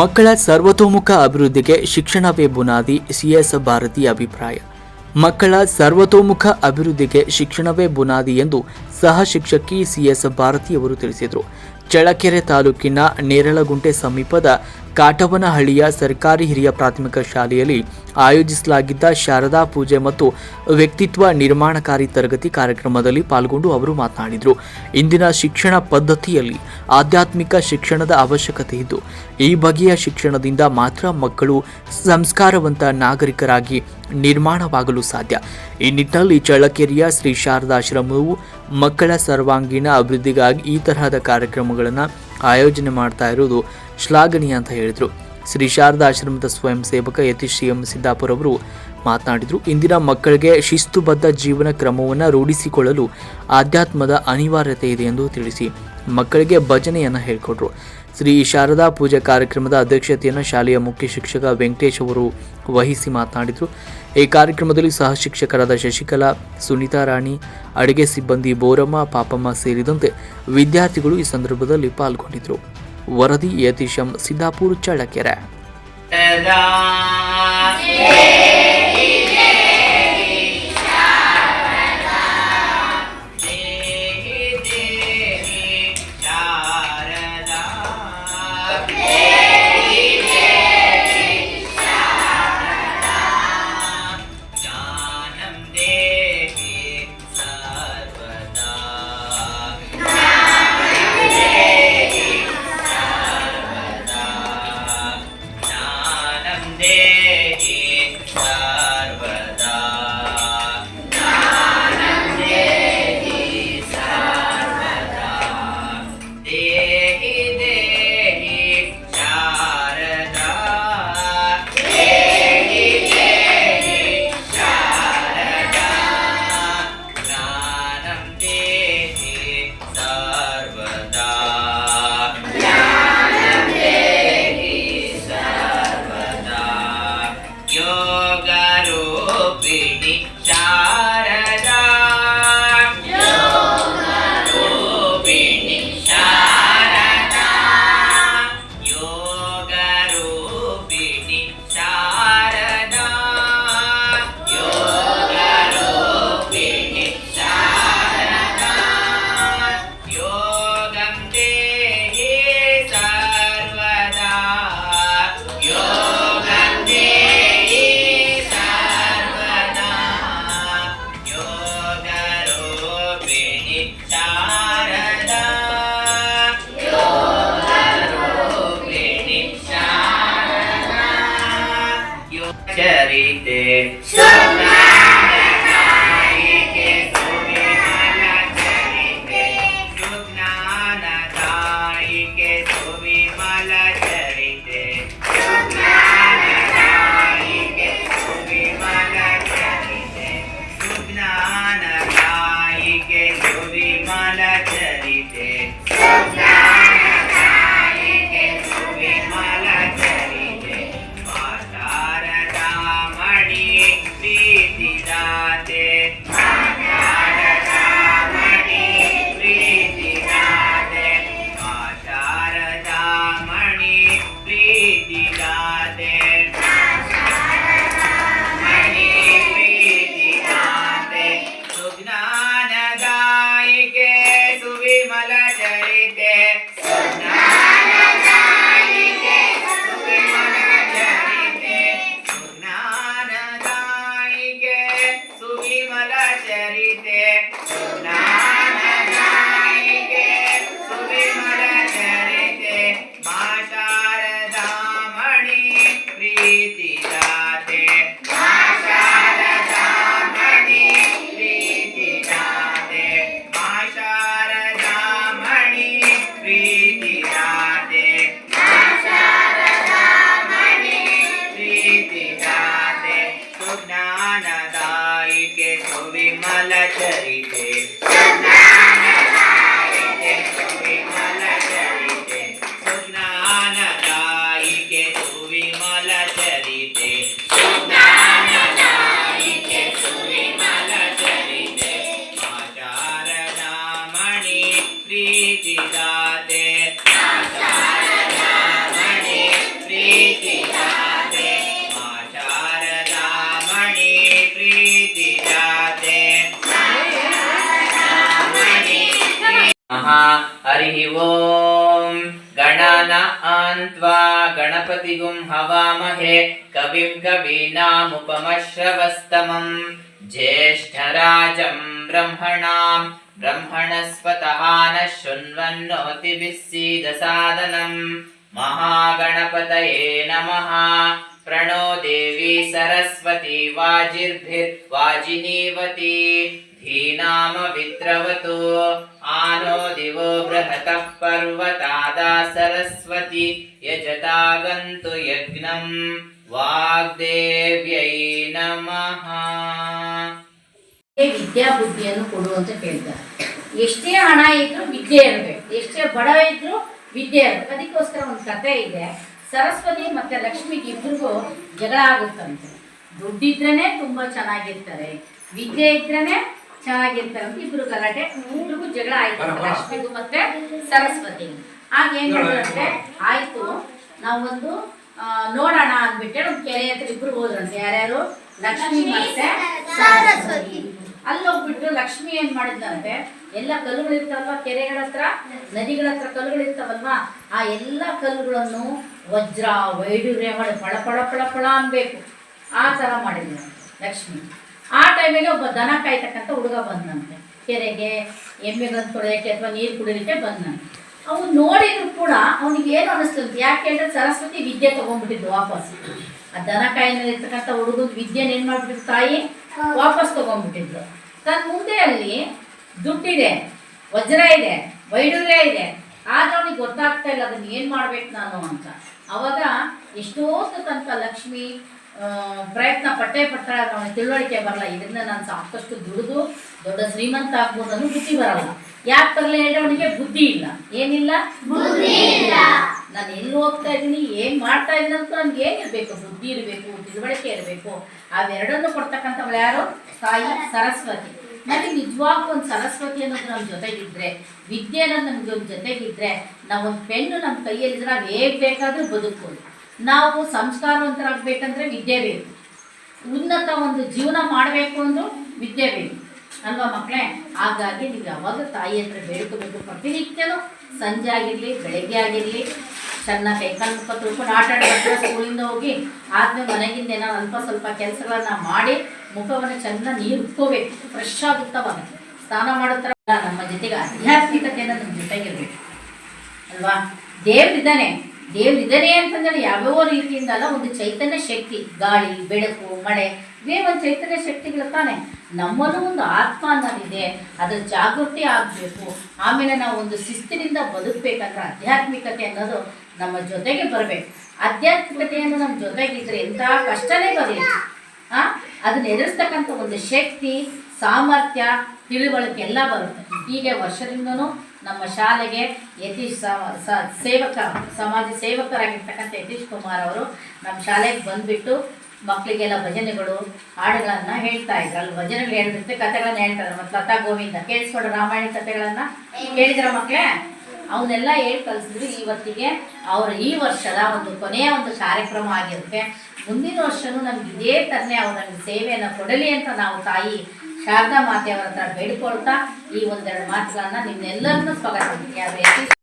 ಮಕ್ಕಳ ಸರ್ವತೋಮುಖ ಅಭಿವೃದ್ಧಿಗೆ ಶಿಕ್ಷಣವೇ ಬುನಾದಿ, ಸಿಎಸ್ ಭಾರತಿ ಅಭಿಪ್ರಾಯ. ಮಕ್ಕಳ ಸರ್ವತೋಮುಖ ಅಭಿವೃದ್ಧಿಗೆ ಶಿಕ್ಷಣವೇ ಬುನಾದಿ ಎಂದು ಸಹ ಶಿಕ್ಷಕಿ ಸಿಎಸ್ ಭಾರತಿಯವರು ತಿಳಿಸಿದರು. ಚಳ್ಳಕೆರೆ ತಾಲೂಕಿನ ನೇರಳಗುಂಟೆ ಸಮೀಪದ ಕಾಟವನಹಳ್ಳಿಯ ಸರ್ಕಾರಿ ಹಿರಿಯ ಪ್ರಾಥಮಿಕ ಶಾಲೆಯಲ್ಲಿ ಆಯೋಜಿಸಲಾಗಿದ್ದ ಶಾರದಾ ಪೂಜೆ ಮತ್ತು ವ್ಯಕ್ತಿತ್ವ ನಿರ್ಮಾಣಕಾರಿ ತರಗತಿ ಕಾರ್ಯಕ್ರಮದಲ್ಲಿ ಪಾಲ್ಗೊಂಡು ಅವರು ಮಾತನಾಡಿದರು. ಇಂದಿನ ಶಿಕ್ಷಣ ಪದ್ಧತಿಯಲ್ಲಿ ಆಧ್ಯಾತ್ಮಿಕ ಶಿಕ್ಷಣದ ಅವಶ್ಯಕತೆ ಇದ್ದು, ಈ ಬಗೆಯ ಶಿಕ್ಷಣದಿಂದ ಮಾತ್ರ ಮಕ್ಕಳು ಸಂಸ್ಕಾರವಂತ ನಾಗರಿಕರಾಗಿ ನಿರ್ಮಾಣವಾಗಲು ಸಾಧ್ಯ. ಈ ನಿಟ್ಟಿನಲ್ಲಿ ಚಳ್ಳಕೆರೆಯ ಶ್ರೀ ಶಾರದಾಶ್ರಮವು ಮಕ್ಕಳ ಸರ್ವಾಂಗೀಣ ಅಭಿವೃದ್ಧಿಗಾಗಿ ಈ ತರಹದ ಕಾರ್ಯಕ್ರಮಗಳನ್ನು ಆಯೋಜನೆ ಮಾಡ್ತಾ ಇರುವುದು ಶ್ಲಾಘನೀಯ ಅಂತ ಹೇಳಿದರು. ಶ್ರೀ ಶಾರದಾ ಆಶ್ರಮದ ಸ್ವಯಂ ಸೇವಕ ಯತೀಶ್ ಎಂ ಸಿದ್ದಾಪುರ ಅವರು ಮಾತನಾಡಿದರು. ಇಂದಿನ ಮಕ್ಕಳಿಗೆ ಶಿಸ್ತುಬದ್ಧ ಜೀವನ ಕ್ರಮವನ್ನು ರೂಢಿಸಿಕೊಳ್ಳಲು ಆಧ್ಯಾತ್ಮದ ಅನಿವಾರ್ಯತೆ ಇದೆ ಎಂದು ತಿಳಿಸಿ ಮಕ್ಕಳಿಗೆ ಭಜನೆಯನ್ನು ಹೇಳಿಕೊಟ್ರು. ಶ್ರೀ ಶಾರದಾ ಪೂಜಾ ಕಾರ್ಯಕ್ರಮದ ಅಧ್ಯಕ್ಷತೆಯನ್ನು ಶಾಲೆಯ ಮುಖ್ಯ ಶಿಕ್ಷಕ ವೆಂಕಟೇಶ್ ಅವರು ವಹಿಸಿ ಮಾತನಾಡಿದರು. ಈ ಕಾರ್ಯಕ್ರಮದಲ್ಲಿ ಸಹ ಶಿಕ್ಷಕರಾದ ಶಶಿಕಲಾ, ಸುನೀತಾ ರಾಣಿ, ಅಡುಗೆ ಸಿಬ್ಬಂದಿ ಬೋರಮ್ಮ, ಪಾಪಮ್ಮ ಸೇರಿದಂತೆ ವಿದ್ಯಾರ್ಥಿಗಳು ಈ ಸಂದರ್ಭದಲ್ಲಿ ಪಾಲ್ಗೊಂಡಿದ್ದರು ವರದಿ ಯತೀಶಂ ಸಿದ್ದಾಪುರ್ ಚಳ್ಳಕೆರೆ. marite. Somma విమల చరితే విమల చరితే हरिः ॐ कविं कवीनामुपमश्रवस्तमम् ज्येष्ठराजं ब्रह्मणां। ब्रह्मणस्पतः नः शृण्वन्नोतिभिः सीदसादनम् महागणपतये नमः। प्रणो देवी सरस्वती वाजिर्भिर्वाजिनीवती धीनामविद्रवतु आनो दिवो बृहतः पर्वतादा सरस्वती यजतागन्तु यज्ञम् वाग्देव्यै नमः ವಿದ್ಯಾ ಬುದ್ಧಿಯನ್ನು ಕೊಡು ಅಂತ ಕೇಳ್ತಾರೆ ಎಷ್ಟೇ ಹಣ ಇದ್ರೂ ವಿದ್ಯೆ ಇರಬೇಕು ಎಷ್ಟೇ ಬಡ ಇದ್ರೂ ವಿದ್ಯೆ ಇರಬೇಕು ಅದಕ್ಕೋಸ್ಕರ ಒಂದು ಕತೆ ಇದೆ ಸರಸ್ವತಿ ಮತ್ತೆ ಲಕ್ಷ್ಮಿಗೆ ಇಬ್ರಿಗೂ ಜಗಳ ಆಗುತ್ತಂತೆ ದುಡ್ಡಿದ್ರೇನೆ ತುಂಬಾ ಚೆನ್ನಾಗಿರ್ತಾರೆ ವಿದ್ಯೆ ಇದ್ರೇನೆ ಚೆನ್ನಾಗಿರ್ತಾರೆ. ಅಂತ ಇಬ್ರು ಗಲಾಟೆ ಮೂರು ಜಗಳ ಆಯ್ತು. ಲಕ್ಷ್ಮಿಗೂ ಮತ್ತೆ ಸರಸ್ವತಿ ಆಗ ಏನ್ ಮಾಡಿದ್ರಂತೆ ಆಯ್ತು. ನಾವೊಂದು ನೋಡೋಣ ಅಂದ್ಬಿಟ್ಟೆ ಒಂದು ಕೆರೆ ಹತ್ರ ಇಬ್ರು ಹೋದ್ರಂತೆ. ಯಾರ್ಯಾರು? ಲಕ್ಷ್ಮಿ ಮತ್ತೆ ಸರಸ್ವತಿ. ಅಲ್ಲಿ ಹೋಗ್ಬಿಟ್ಟು ಲಕ್ಷ್ಮಿ ಏನ್ ಮಾಡಿದ್ನಂತೆ? ಎಲ್ಲ ಕಲ್ಲುಗಳಿರ್ತಾವಲ್ವಾ ಕೆರೆಗಳ ಹತ್ರ? ನದಿಗಳ ಹತ್ರ ಕಲ್ಲುಗಳಿರ್ತಾವಲ್ವಾ? ಆ ಎಲ್ಲ ಕಲ್ಲುಗಳನ್ನು ವಜ್ರ ವೈಡೂರ್ಯ ಮಾಡಿ ಫಳ ಪಳ ಪಳ ಪಳ ಅನ್ಬೇಕು ಆ ತರ ಮಾಡಿದ್ಲು ಲಕ್ಷ್ಮಿ. ಆ ಟೈಮಿಗೆ ಒಬ್ಬ ದನ ಕಾಯ್ತಕ್ಕಂಥ ಹುಡುಗ ಬಂದಂತೆ ಕೆರೆಗೆ, ಎಮ್ಮೆಗಳನ್ನು ತೊಳೆಯೋಕ್ಕೆ ಅಥವಾ ನೀರು ಕುಡಿಯೋಕ್ಕೆ ಬಂದಂತೆ ಅವನು ನೋಡಿದ್ರು ಕೂಡ ಅವನಿಗೆ ಏನು ಅನಿಸ್ತಂತೆ ಯಾಕೆ ಅಂದರೆ ಸರಸ್ವತಿ ವಿದ್ಯೆ ತೊಗೊಂಡ್ಬಿಟ್ಟಿದ್ದು ವಾಪಸ್. ಆ ದನ ಕಾಯಿನಲ್ಲಿರ್ತಕ್ಕಂಥ ಹುಡುಗನ ವಿದ್ಯೆನ ಏನು ಮಾಡ್ಬಿಟ್ಟಿದ್ರು? ತಾಯಿ ವಾಪಸ್ ತಗೊಂಡ್ಬಿಟ್ಟಿದ್ರು. ತನ್ನ ಮುಂದೆ ಅಲ್ಲಿ ದುಡ್ಡಿದೆ, ವಜ್ರ ಇದೆ ವೈಡೂರ್ಯ ಇದೆ. ಆದ್ರೆ ಅವನಿಗೆ ಗೊತ್ತಾಗ್ತಾ ಇಲ್ಲ ಅದನ್ನ ಏನ್ ಮಾಡ್ಬೇಕು ನಾನು ಅಂತ. ಅವಾಗ ಎಷ್ಟೋ ತನಕ ಲಕ್ಷ್ಮಿ ಪ್ರಯತ್ನ ಪಟ್ಟೆ ಅವನಿಗೆ ತಿಳುವಳಿಕೆ ಬರಲ್ಲ. ಇದನ್ನ ನಾನು ಸಾಕಷ್ಟು ದುಡಿದು ದೊಡ್ಡ ಶ್ರೀಮಂತ ಆಗ್ಬೋದು ಅನ್ನೋ ಬುದ್ಧಿ ಬರಲ್ಲ. ಯಾಕೆ ಬರಲಿ ಹೇಳಿ ಅವನಿಗೆ ಬುದ್ಧಿ ಇಲ್ಲ. ಏನಿಲ್ಲ? ನಾನು ಎಲ್ಲಿ ಹೋಗ್ತಾ ಇದ್ದೀನಿ ಏನ್ ಮಾಡ್ತಾ ಇದ್ದೀನಿ ಅಂತ ನನ್ಗೆ ಏನಿರ್ಬೇಕು ಬುದ್ಧಿ ಇರಬೇಕು ತಿಳುವಳಿಕೆ ಇರಬೇಕು. ಅವೆರಡನ್ನು ಕೊಡ್ತಕ್ಕಂಥವ್ಳು ಯಾರು? ತಾಯಿ ಸರಸ್ವತಿ. ನನಗೆ ನಿಜವಾಗ್ಲೂ ಒಂದು ಸರಸ್ವತಿ ಅನ್ನೋದು ನಮ್ಮ ಜೊತೆಗಿದ್ರೆ ವಿದ್ಯೆ ಅನ್ನೋದು ನಮ್ಗೆ ಒಂದು ಜೊತೆಗಿದ್ರೆ ನಾವು ಒಂದು ಪೆನ್ನು ನಮ್ಮ ಕೈಯಲ್ಲಿದ್ರೆ ನಾವು ಹೇಗೆ ಬೇಕಾದ್ರೂ ಬದುಕ್ಬೋದು. ನಾವು ಸಂಸ್ಕಾರವಂತರಾಗಬೇಕಂದ್ರೆ ವಿದ್ಯೆ ಬೇಕು ಉನ್ನತ ಒಂದು ಜೀವನ ಮಾಡಬೇಕು ಅಂದ್ರೂ ವಿದ್ಯೆ ಬೇಕು ಅಲ್ವಾ ಮಕ್ಕಳೇ ಹಾಗಾಗಿ ನೀವು ಯಾವಾಗ ತಾಯಿ ಹತ್ರ ಬೇಡ್ಕೋಬೇಕು ಪ್ರತಿನಿತ್ಯನೂ ಸಂಜೆ ಆಗಿರಲಿ ಬೆಳಗ್ಗೆ ಆಗಿರಲಿ ಚೆನ್ನಾಗಿ ಕೈಕಾಲು ಮುಖ ತೊಳ್ಕೊಂಡು ಆಟ ಆಡಿ ಸ್ಕೂಲಿಂದ ಹೋಗಿ ಆದ್ಮೇಲೆ ಮನೆಗಿಂದ ಏನೋ ಅಲ್ಪ ಸ್ವಲ್ಪ ಕೆಲಸಗಳನ್ನ ಮಾಡಿ ಮುಖವನ್ನು ಚೆನ್ನಾಗಿ ನೀರು ಉಕ್ಕೋಬೇಕು ಫ್ರೆಶ್ ಆಗುತ್ತವಾಗ ಸ್ನಾನ ಮಾಡೋ ಥರ ಅಲ್ಲ, ನಮ್ಮ ಜೊತೆಗೆ ಆಧ್ಯಾತ್ಮಿಕತೆಯನ್ನು ನಮ್ಮ ಜೊತೆಗಿರ್ಬೇಕು. ಅಲ್ವಾ? ದೇವ್ರಿದ್ದಾನೆ. ದೇವ್ರಿದ್ದಾನೆ ಅಂತಂದ್ರೆ ಯಾವ್ಯಾವ ರೀತಿಯಿಂದ ಅಲ್ಲ ಒಂದು ಚೈತನ್ಯ ಶಕ್ತಿ, ಗಾಳಿ, ಬೆಳಕು, ಮಳೆ ಇವೇ ಒಂದು ಚೈತನ್ಯ ಶಕ್ತಿಗಳು ತಾನೆ. ನಮ್ಮಲ್ಲೂ ಒಂದು ಆತ್ಮ ಅನ್ನೋದಿದೆ. ಅದ್ರ ಜಾಗೃತಿ ಆಗಬೇಕು. ಆಮೇಲೆ ನಾವು ಒಂದು ಶಿಸ್ತಿನಿಂದ ಬದುಕಬೇಕಂದ್ರೆ ಆಧ್ಯಾತ್ಮಿಕತೆ ಅನ್ನೋದು ನಮ್ಮ ಜೊತೆಗೆ ಬರಬೇಕು. ಆಧ್ಯಾತ್ಮಿಕತೆಯನ್ನು ನಮ್ಮ ಜೊತೆಗಿದ್ರೆ ಎಂಥ ಕಷ್ಟನೇ ಬರಲಿ. ಆ? ಅದನ್ನ ಎದುರಿಸ್ತಕ್ಕಂಥ ಒಂದು ಶಕ್ತಿ ಸಾಮರ್ಥ್ಯ, ತಿಳುವಳಿಕೆ ಎಲ್ಲ ಬರುತ್ತೆ. ಹೀಗೆ ವರ್ಷದಿಂದನೂ ನಮ್ಮ ಶಾಲೆಗೆ ಯತೀಶ್ ಸೇವಕ, ಸಮಾಜ ಸೇವಕರಾಗಿರ್ತಕ್ಕಂಥ ಯತೀಶ್ ಕುಮಾರ್ ಅವರು ನಮ್ಮ ಶಾಲೆಗೆ ಬಂದ್ಬಿಟ್ಟು ಮಕ್ಕಳಿಗೆಲ್ಲ ಭಜನೆಗಳು, ಹಾಡುಗಳನ್ನು ಹೇಳ್ತಾ ಇದ್ರು. ಅಲ್ಲಿ ಭಜನೆಗಳು ಹೇಳಿದ್ರೆ ಕಥೆಗಳನ್ನ ಹೇಳ್ತಾರೆ. ಮತ್ತೆ ಲತಾ ಗೋವಿಂದ ಕೇಳಿಸ್ಕೊಂಡು ರಾಮಾಯಣ ಕಥೆಗಳನ್ನು? ಕೇಳಿದ್ರ ಮಕ್ಕಳೇ ಅವನ್ನೆಲ್ಲ ಹೇಳಿ ಕಲಿಸಿದ್ರು ಇವತ್ತಿಗೆ ಅವರ ಈ ವರ್ಷದ ಒಂದು ಕೊನೆಯ ಒಂದು ಕಾರ್ಯಕ್ರಮ ಆಗಿರುತ್ತೆ. ಮುಂದಿನ ವರ್ಷನೂ ನಮ್ಗೆ ಇದೇ ಥರನೇ ಅವ್ರ ನಮ್ಗೆ ಸೇವೆಯನ್ನು ಕೊಡಲಿ ಅಂತ ನಾವು ತಾಯಿ ಶಾರದಾ ಮಾತೆಯವರ ಹತ್ರ ಬೇಡಿಕೊಳ್ತಾ ಈ ಒಂದೆರಡು ಮಾತುಗಳನ್ನ ನಿಮ್ಮೆಲ್ಲರನ್ನೂ ಸ್ವಾಗತ ಯಾರು